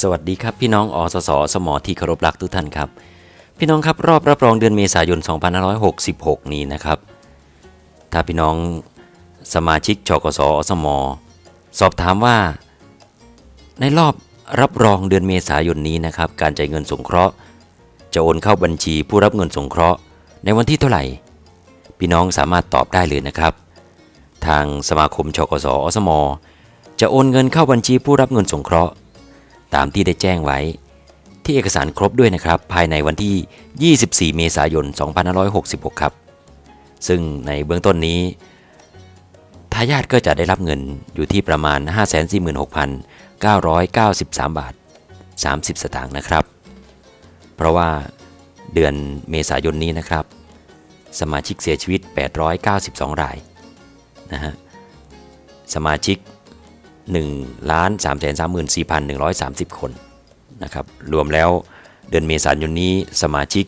สวัสดีครับพี่น้องอสสสมอที่เคารพรักทุกท่านครับ พี่น้องครับรอบรับรองเดือนเมษายน 2566 นี้นะครับ ถ้าพี่น้องสมาชิกชกสอสมอสอบถามว่า ในรอบรับรองเดือนเมษายนนี้นะครับ การจ่ายเงินสงเคราะห์ จะโอนเข้าบัญชีผู้รับเงินสงเคราะห์ ในวันที่เท่าไหร่ พี่น้องสามารถตอบได้เลยนะครับ ทางสมาคมชกสอสมอจะโอนเงินเข้าบัญชีผู้รับเงินสงเคราะห์ ตามที่ได้แจ้งไว้ ที่เอกสารครบด้วยนะครับ ภายในวันที่ 24 เมษายน 2566 ครับ ซึ่งในเบื้องต้นนี้ทายาทก็จะได้รับเงินอยู่ที่ประมาณ 546,993 บาท 30 สตางค์นะครับ เพราะว่าเดือนเมษายนนี้นะครับ สมาชิกเสียชีวิต 892 รายนะฮะสมาชิก 1ล้าน3 3 4 1 3 0 คนนะครับรวมแล้วเดือนเมษายนนี้สมาชิก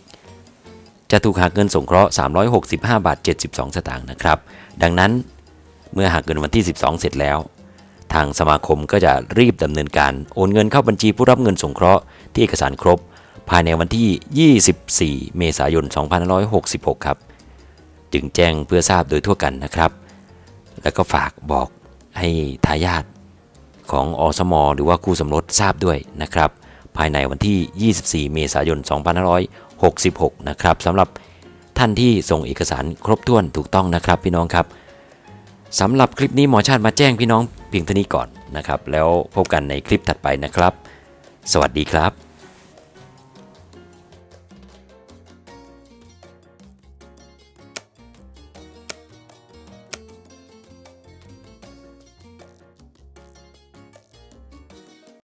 จะถูกหักเงินสงเคราะห์ 365 บาท 72 สตางค์นะครับ ดังนั้นเมื่อหักเงินวันที่ 12 เสร็จแล้ว ทางสมาคมก็จะรีบดำเนินการโอนเงินเข้าบัญชีผู้รับเงินสงเคราะห์ที่เอกสารครบ ภายในวันที่ 24 เมษายน 2566 ครับ จึงแจ้งเพื่อทราบโดยทั่วกันนะครับ แล้วก็ฝากบอกให้ทายาท ของอสม หรือว่าคู่สมรสทราบด้วยนะครับ ภายในวันที่ 24 เมษายน 2566 นะครับสำหรับท่านที่ส่งเอกสารครบถ้วนถูกต้องนะครับพี่น้องครับสำหรับคลิปนี้หมอชาติมาแจ้งพี่น้องเพียงเท่านี้ก่อนนะครับ แล้วพบกันในคลิปถัดไปนะครับ สวัสดีครับ